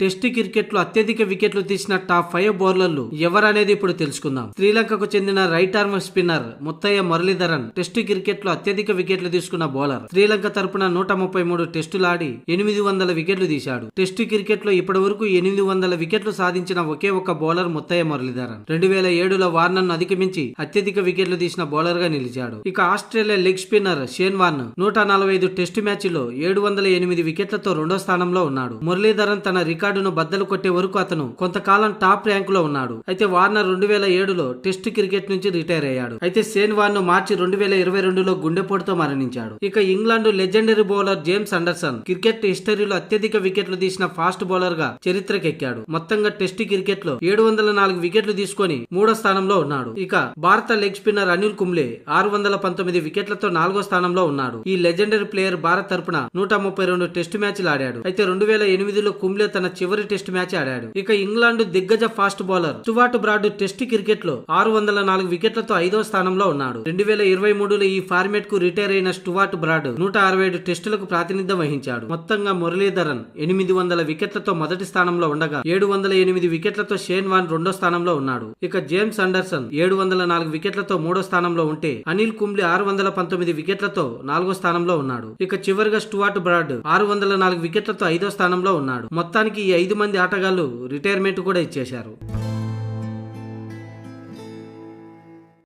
Test క్రికెట్లో అత్యధిక వికెట్లు తీసిన టాప్ ఫైవ్ బౌలర్లు ఎవరనేది ఇప్పుడు తెలుసుకుందాం. శ్రీలంకకు చెందిన right arm spinner Muttiah Muralitharan test క్రికెట్లో అత్యధిక వికెట్లు తీసుకున్న బౌలర్. శ్రీలంక తరపున నూట ముప్పై మూడు టెస్టులు ఆడి ఎనిమిది వందల వికెట్లు తీశాడు. టెస్ట్ క్రికెట్లో ఇప్పటి వరకు ఎనిమిది వందల వికెట్లు సాధించిన ఒకే ఒక్క బౌలర్ ముత్తయ్య మురళీధరన్. రెండు వేల ఏడులో వార్నర్ అధిగమించి అత్యధిక వికెట్లు తీసిన బౌలర్గా నిలిచాడు. ఇక Australia leg spinner Shane Warne నూట నలభై ఐదు టెస్టు మ్యాచ్లో ఏడు వందల ఎనిమిది వికెట్లతో రెండో స్థానంలో ఉన్నాడు. మురళీధరన్ తన రికార్డును బద్దలు కొట్టే వరకు అతను కొంతకాలం టాప్ ర్యాంక్లో ఉన్నాడు. అయితే వార్నర్ రెండు వేల ఏడులో టెస్ట్ క్రికెట్ నుంచి రిటైర్ అయ్యాడు. అయితే సేన్ వార్న్ మార్చి రెండు వేల ఇరవై రెండులో గుండెపోటుతో మరణించాడు. ఇక England legendary bowler James Anderson cricket హిస్టరీలో అత్యధిక వికెట్లు తీసిన ఫాస్ట్ బౌలర్గా చరిత్రకెక్కాడు. మొత్తంగా టెస్ట్ క్రికెట్లో ఏడు వందల నాలుగు వికెట్లు తీసుకొని మూడో స్థానంలో ఉన్నాడు. ఇక భారత లెగ్ స్పిన్నర్ అనిల్ కుంబ్లే ఆరు వందల పంతొమ్మిది వికెట్లతో నాలుగో స్థానంలో ఉన్నాడు. ఈ లెజెండరీ ప్లేయర్ భారత్ తరపున నూట ముప్పై రెండు టెస్ట్ మ్యాచ్లు ఆడాడు. అయితే రెండు వేల ఎనిమిదిలో కుంబ్లే తన చివరి టెస్ట్ మ్యాచ్ ఆడాడు. ఇక ఇంగ్లాండ్ దిగ్గజ fast bowler. Stuart Broad test క్రికెట్లో ఆరు వందల నాలుగు వికెట్లతో ఐదో స్థానంలో ఉన్నాడు. రెండు వేల ఇరవై మూడులో ఈ ఫార్మేట్కు రిటైర్ అయిన స్టువాట్ బ్రాడ్ నూట అరవై ఏడు టెస్టులకు ప్రాతినిధ్యం వహించాడు. మొత్తంగా మురళీధరన్ ఎనిమిది వందల వికెట్లతో మొదటి స్థానంలో ఉండగా ఏడు వందల ఎనిమిది వికెట్లతో షేన్ వాన్ రెండో స్థానంలో ఉన్నాడు. ఇక జేమ్స్ అండర్సన్ ఏడు వందల నాలుగు వికెట్లతో మూడో స్థానంలో ఉంటే అనిల్ కుంబ్లీ ఆరు వందల పంతొమ్మిది వికెట్లతో నాలుగో స్థానంలో ఉన్నాడు. ఇక చివరిగా స్టువార్ట్ బ్రాడ్ ఆరు వందల నాలుగు వికెట్లతో ఐదో స్థానంలో ఉన్నాడు. మొత్తానికి ఐదు మంది ఆటగాళ్ళు రిటైర్మెంట్ కూడా ఇచ్చేశారు.